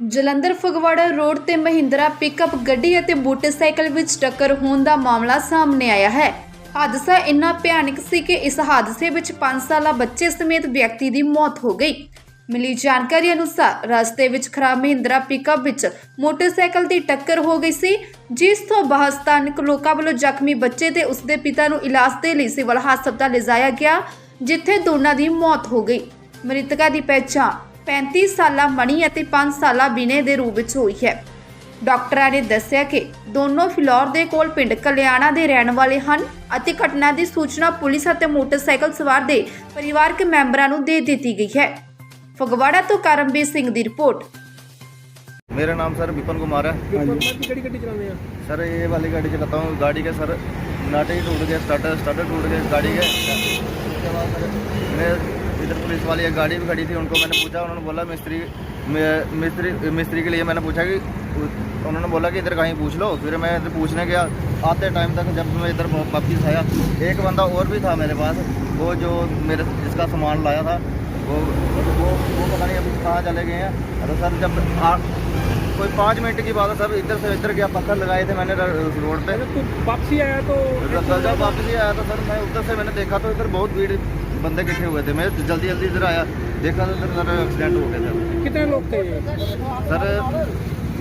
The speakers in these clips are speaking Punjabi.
ਜਲੰਧਰ ਫਗਵਾੜਾ ਰੋਡ ਤੇ ਮਹਿੰਦਰਾ ਪਿਕਅਪ ਗੱਡੀ ਅਤੇ ਮੋਟਰਸਾਈਕਲ ਵਿੱਚ ਟੱਕਰ ਹੋਣ ਦਾ ਮਾਮਲਾ ਸਾਹਮਣੇ ਆਇਆ ਹੈ। ਹਾਦਸਾ ਇੰਨਾ ਭਿਆਨਕ ਸੀ ਕਿ ਇਸ ਹਾਦਸੇ ਵਿੱਚ 5 ਸਾਲਾ ਬੱਚੇ ਸਮੇਤ ਵਿਅਕਤੀ ਦੀ ਮੌਤ ਹੋ ਗਈ। ਮਿਲੀ ਜਾਣਕਾਰੀ ਅਨੁਸਾਰ ਰਸਤੇ ਵਿੱਚ ਖਰਾਬ ਮਹਿੰਦਰਾ ਪਿਕਅਪ ਵਿੱਚ ਮੋਟਰਸਾਈਕਲ ਦੀ ਟੱਕਰ ਹੋ ਗਈ ਸੀ, ਜਿਸ ਤੋਂ ਬਾਅਦ ਸਥਾਨਕ ਲੋਕਾਂ ਵੱਲੋਂ ਜ਼ਖਮੀ ਬੱਚੇ ਤੇ ਉਸਦੇ ਪਿਤਾ ਨੂੰ ਇਲਾਜ ਦੇ ਲਈ ਸਿਵਲ ਹਸਪਤਾਲ ਲਿਜਾਇਆ ਗਿਆ, ਜਿੱਥੇ ਦੋਨਾਂ ਦੀ ਮੌਤ ਹੋ ਗਈ। ਮ੍ਰਿਤਕਾ ਦੀ ਪਹਿਚਾਣ 35 ਸਾਲਾ ਮਣੀ ਅਤੇ 5 ਸਾਲਾ ਬਿਨੇ ਦੇ ਰੂਪ ਵਿੱਚ ਹੋਈ ਹੈ। ਡਾਕਟਰਾਂ ਨੇ ਦੱਸਿਆ ਕਿ ਦੋਨੋਂ ਫਿਲੌਰ ਦੇ ਕੋਲ ਪਿੰਡ ਕਲਿਆਣਾ ਦੇ ਰਹਿਣ ਵਾਲੇ ਹਨ ਅਤੇ ਘਟਨਾ ਦੀ ਸੂਚਨਾ ਪੁਲਿਸ ਅਤੇ ਮੋਟਰਸਾਈਕਲ ਸਵਾਰ ਦੇ ਪਰਿਵਾਰਕ ਮੈਂਬਰਾਂ ਨੂੰ ਦੇ ਦਿੱਤੀ ਗਈ ਹੈ। ਫਗਵਾੜਾ ਤੋਂ ਕਰਮਬੀਰ ਸਿੰਘ ਦੀ ਰਿਪੋਰਟ। ਮੇਰਾ ਨਾਮ सर विपिन कुमार है ਕਿਹੜੀ ਗੱਡੀ ਚਲਾਉਂਦੇ ਆ? सर ये वाली गाड़ी चलाता हूँ गाड़ी का सर नाटे ही टूट गया स्टार्टर इधर पुलिस वाली एक गाड़ी भी खड़ी थी उनको मैंने पूछा उन्होंने बोला मिस्त्री मिस्त्री मिस्त्री के लिए मैंने पूछा कि उन्होंने बोला कि इधर कहीं पूछ लो। फिर मैं इधर पूछने गया आते टाइम तक जब मैं इधर वापिस आया एक बंदा और भी था मेरे पास वो जो मेरे जिसका सामान लाया था वो वो वो पता नहीं अभी कहाँ चले गए हैं। अरे सर जब आ, कोई पाँच मिनट की बात है सर इधर से इधर गया पत्थर लगाए थे मैंने रोड पे। तू वापसी आया तो जब वापस आया तो सर मैं उधर से मैंने देखा तो इधर बहुत भीड़ बंदे इकट्ठे हुए थे। मैं जल्दी जल्दी इधर आया। देखा तो इधर सर एक्सीडेंट हो गया सर कितने लोग थे? सर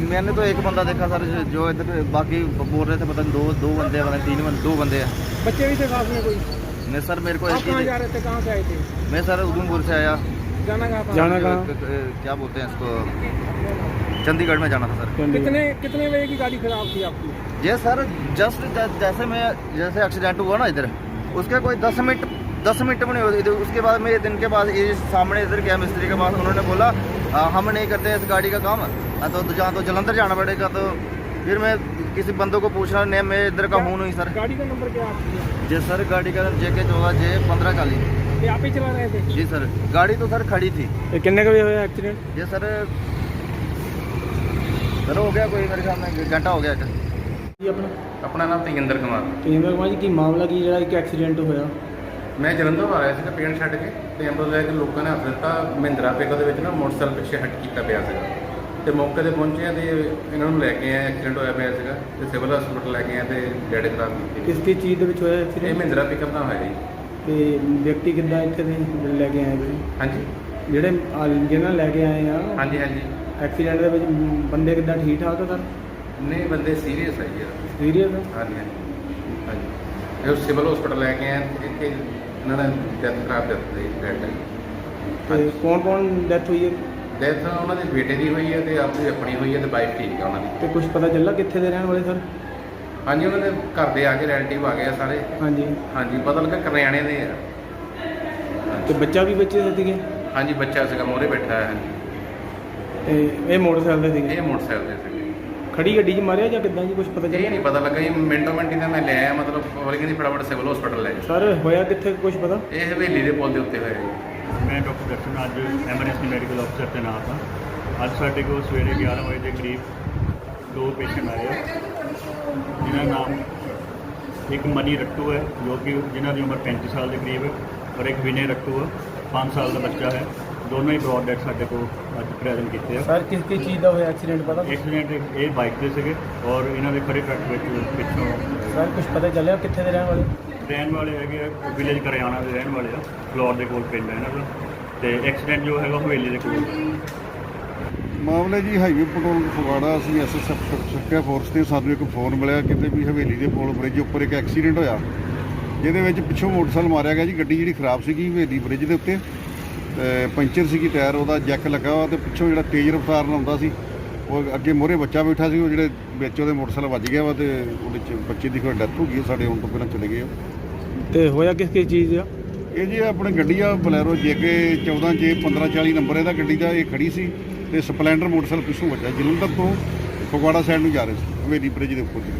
मैंने तो एक बंदा देखा सर जो- जो इधर बाकी बोल रहे थे पता नहीं दो दो बंदे पता नहीं तीन बंदे दो बंदे हैं। बच्चे भी थे साथ में कोई? मैं सर मेरे को आप एक ही कहाँ जा रहे थे? कहाँ से आए थे? मैं सर उधमपुर से आया। जाना कहाँ जाना कहाँ? क्या बोलते हैं इसको? चंडीगढ़ में जाना था सर। कितने कितने बजे की गाड़ी खराब थी आपकी? ये सर जस्ट जैसे मैं जैसे एक्सीडेंट हुआ ना इधर उसके कोई दस मिनट दस मिनट में नहीं होते उसके बाद मेरे दिन के बाद ये सामने इधर गया मिस्त्री के पास। उन्होंने बोला आ, हम नहीं करते इस गाड़ी का काम। तो जहाँ तो जलंधर जाना पड़ेगा। तो फिर मैं किसी बंदों को पूछ रहा हूँ मैं इधर का हूँ नहीं सर। गाड़ी का नंबर क्या जी सर गाड़ी का जे के चौदह जे पंद्रह चालीस तो आप ही चला रहे थे? जी सर गाड़ी तो सर खड़ी थी। तो कितने का भी हुआ एक्सीडेंट? जी सर सर हो गया कोई मेरे ख्याल में घंटा हो गया अपना। अपना नाम तेजेंद्र कुमार। तेजेंद्र कुमार जी की मामला की जरा एक एक्सीडेंट होया ਮੈਂ ਜਲੰਧਰ ਆ ਰਿਹਾ ਸੀਗਾ ਪੇਂਟ ਛੱਡ ਕੇ ਤੇ ਐਂਬੂਲੈਂਸ ਲੈ ਕੇ ਲੋਕਾਂ ਨੇ ਹੱਥ ਦਿੱਤਾ ਮਹਿੰਦਰਾ ਪਿਕ ਦੇ ਵਿੱਚ ਨਾ ਮੋਟਰਸਾਈਕਲ ਪਿੱਛੇ ਹਟ ਕੀਤਾ ਪਿਆ ਸੀਗਾ। ਤੇ ਮੌਕੇ ਤੇ ਪਹੁੰਚੇ ਆ ਤੇ ਇਹਨਾਂ ਨੂੰ ਲੈ ਕੇ ਆਏ ਐਕਸੀਡੈਂਟ ਹੋਇਆ ਪਿਆ ਸੀਗਾ ਤੇ ਸਿਵਲ ਹਸਪੀਟਲ ਲੈ ਕੇ ਆਏ ਤੇ ਡੈਡ ਖਰਾਬ ਕੀਤੀ। ਕਿਸ ਕਿਸ ਚੀਜ਼ ਦੇ ਵਿੱਚ ਹੋਇਆ ਇਹ ਐਕਸੀਡੈਂਟ ਮਹਿੰਦਰਾ ਪਿਕਅਪ ਦਾ ਹੋਇਆ ਜੀ। ਤੇ ਵਿਅਕਤੀ ਕਿੱਦਾਂ ਇੱਥੇ ਦੇ ਲੈ ਕੇ ਆਏ ਵੀ ਹਾਂਜੀ। ਜਿਹੜੇ ਆ- ਜਿਹਨਾਂ ਲੈ ਕੇ ਆਏ ਆ? ਹਾਂਜੀ ਹਾਂਜੀ। ਐਕਸੀਡੈਂਟ ਦੇ ਵਿੱਚ ਬੰਦੇ ਕਿੱਦਾਂ ਠੀਕ ਠਾਕ ਆ ਸਰ? ਨਹੀਂ ਬੰਦੇ ਸੀਰੀਅਸ ਹੈ ਜੀ। ਇਹਦਾ। ਸੀਰੀਅਸ ਆ? ਹਾਂਜੀ ਹਾਂਜੀ। ਹਾਂਜੀ। ਇਹ ਸਿਵਲ ਹਸਪੀਟਲ ਲੈ ਕੇ ਆਏ ਤੇ ਇੱਥੇ ਇਹਨਾਂ ਨੇ ਡੈਥ ਖਰਾਬ ਦਿੱਤੀ ਡੈਡ ਤੇ ਕੌਣ ਕੌਣ ਡੈਥ ਹੋਈ ਹੈ? ਡੈਥ ਉਹਨਾਂ ਦੇ ਬੇਟੇ ਦੀ ਹੋਈ ਹੈ ਤੇ ਆਪਣੀ ਆਪਣੀ ਹੋਈ ਹੈ ਤੇ ਵਾਈਫ ਠੀਕ ਹੈ ਉਹਨਾਂ ਦੀ। ਤੇ ਕੁਝ ਪਤਾ ਚੱਲਾ ਕਿੱਥੇ ਦੇ ਰਹਿਣ ਵਾਲੇ ਸਰ? ਹਾਂਜੀ ਉਹਨਾਂ ਦੇ ਘਰ ਦੇ ਆ ਕੇ ਰਿਲੇਟਿਵ ਆ ਗਏ ਆ ਸਾਰੇ। ਹਾਂਜੀ। ਹਾਂਜੀ ਪਤਾ ਲੱਗਾ ਕਰਿਆਣੇ ਦੇ ਆ। ਤੇ ਬੱਚਾ ਵੀ ਬੱਚੇ ਦੇ ਸੀਗੇ? ਹਾਂਜੀ ਬੱਚਾ ਸੀਗਾ ਮੋਰੇ ਬੈਠਾ ਹੈ ਤੇ ਇਹ ਮੋਟਰਸਾਈਕਲ ਦੇ ਸੀਗੇ? ਇਹ ਮੋਟਰਸਾਈਕਲ ਦੇ ਸੀਗੇ ਖੜੀ ਗੱਡੀ 'ਚ ਮਾਰਿਆ ਜਾਂ ਕਿੱਦਾਂ ਜੀ ਕੁਝ ਪਤਾ ਇਹ ਚੱਲਿਆ? ਨਹੀਂ ਪਤਾ ਲੱਗਾ ਜੀ ਮਿੰਟੋ ਮਿੰਟ ਹੀ ਤਾਂ ਮੈਂ ਲੈ ਆਇਆ ਮਤਲਬ ਹੋਰ ਕਹਿੰਦੀ ਫਟਾਫਟ ਸਿਵਲ ਹਸਪੀਟਲ ਲੈ ਜਾਓ ਸਰ ਹੋਇਆ ਕਿੱਥੇ ਕੁਝ ਪਤਾ? ਇਹ ਹਵੇਲੀ ਦੇ ਪੁਲ ਦੇ ਉੱਤੇ ਹੋਇਆ ਜੀ। ਮੈਂ ਡਾਕਟਰ ਦਰਸ਼ਨ ਅੱਜ ਐਮਰਜੈਂਸੀ ਮੈਡੀਕਲ ਅਫਸਰ ਤੈਨਾਤ ਹਾਂ ਅੱਜ ਸਾਡੇ ਕੋਲ ਸਵੇਰੇ 11 ਵਜੇ ਦੇ ਕਰੀਬ ਦੋ ਪੇਸ਼ੈਂਟ ਆਏ ਆ। ਜਿਨ੍ਹਾਂ ਦਾ ਨਾਮ ਇੱਕ ਮਨੀ ਰੱਟੂ ਹੈ ਜੋ ਕਿ ਜਿਨ੍ਹਾਂ ਦੀ ਉਮਰ 35 ਸਾਲ ਦੇ ਕਰੀਬ ਹੈ ਔਰ ਇੱਕ ਵਿਨੇ ਰੱਟੂ ਹੈ 5 ਸਾਲ ਦਾ ਬੱਚਾ ਹੈ। ਦੋਨੋਂ ਹੀ ਬ੍ਰੌਡ ਡੈਡ ਸਾਡੇ ਕੋਲ ਅੱਜ ਪ੍ਰੈਜ਼ੈਂਟ ਕੀਤੇ ਆ। ਸਰ ਕਿਸ ਕਿਸ ਚੀਜ਼ ਦਾ ਹੋਇਆ ਐਕਸੀਡੈਂਟ ਪਤਾ? ਐਕਸੀਡੈਂਟ ਇਹ ਬਾਈਕ ਤੇ ਸੀਗੇ ਔਰ ਇਹਨਾਂ ਦੇ ਖੜੇ ਟਰੱਕ ਵਿੱਚ ਪਿੱਛੋਂ ਸਰ ਕੁਝ ਪਤਾ ਚੱਲਿਆ ਕਿੱਥੇ ਦੇ ਰਹਿਣ ਵਾਲੇ? ਰਹਿਣ ਵਾਲੇ ਹੈਗੇ ਆ ਵਿਲੇਜ ਕਰਿਆਣਾ ਦੇ ਰਹਿਣ ਵਾਲੇ ਆ ਫਲੋਰ ਦੇ ਕੋਲ ਪਿੰਡ ਹੈ ਇਹਨਾਂ ਦਾ। ਤੇ ਐਕਸੀਡੈਂਟ ਜੋ ਹੈਗਾ ਹਵੇਲੀ ਦੇ ਕੋਲ। ਮਾਮਲਾ ਜੀ ਹਾਈਵੇ ਪੈਟਰੋਲ ਫਗਵਾੜਾ ਅਸੀਂ ਐਸਐਸਐਫ ਸੱਕਿਆ ਫੋਰਸ ਤੇ ਸਾਨੂੰ ਇੱਕ ਫੋਨ ਮਿਲਿਆ ਕਿਤੇ ਵੀ ਹਵੇਲੀ ਦੇ ਪੁਲ ਬ੍ਰਿਜ ਉੱਪਰ ਇੱਕ ਐਕਸੀਡੈਂਟ ਹੋਇਆ। ਜਿਹਦੇ ਵਿੱਚ ਪਿੱਛੋਂ ਮੋਟਰਸਾਈਕਲ ਮਾਰਿਆ ਗਿਆ ਜੀ ਗੱਡੀ ਜਿਹੜੀ ਖਰਾਬ ਸੀਗੀ ਹਵੇਲੀ ਬ੍ਰਿਜ ਦੇ ਉੱਤੇ। ਪੰਚਰ ਸੀਗੀ ਟਾਇਰ ਉਹਦਾ ਜੈਕ ਲੱਗਾ ਹੋਇਆ ਤੇ ਪਿੱਛੋਂ ਜਿਹੜਾ ਤੇਜ਼ ਰਫ਼ਤਾਰ ਨਾਲ ਆਉਂਦਾ ਸੀ ਉਹ ਅੱਗੇ ਮੋਹਰੇ ਬੱਚਾ ਬੈਠਾ ਸੀ ਉਹ ਜਿਹੜੇ ਵਿੱਚ ਉਹਦੇ ਮੋਟਰਸਾਈਕਲ ਵੱਜ ਗਿਆ ਵਾ ਤੇ ਉਹਦੇ ਚ ਬੱਚੇ ਦੀ ਕੋਈ ਡੈਥ ਹੋ ਗਈ ਸਾਡੇ ਆਉਣ ਤੋਂ ਪਹਿਲਾਂ ਚਲੇ ਗਏ ਉਹ। ਤੇ ਹੋਇਆ ਕਿਸ ਕਿਸ ਚੀਜ਼ ਦਾ ਇਹ ਜੀ ਆਪਣੇ ਗੱਡੀ ਆ ਬਲੈਰੋ ਜੇਕੇ 14 ਜੇ 1540 ਨੰਬਰ ਇਹਦਾ ਗੱਡੀ ਦਾ ਇਹ ਖੜੀ ਸੀ ਤੇ ਸਪਲੈਂਡਰ ਮੋਟਰਸਾਈਕਲ ਪਿੱਛੋਂ ਵੱਜਾ ਜਲੰਧਰ ਤੋਂ ਫਗਵਾੜਾ ਸਾਈਡ ਨੂੰ ਜਾ ਰਹੇ ਸੀ ਹਵੇਲੀ ਬ੍ਰਿਜ ਦੇ ਉੱਪਰ ਦੀ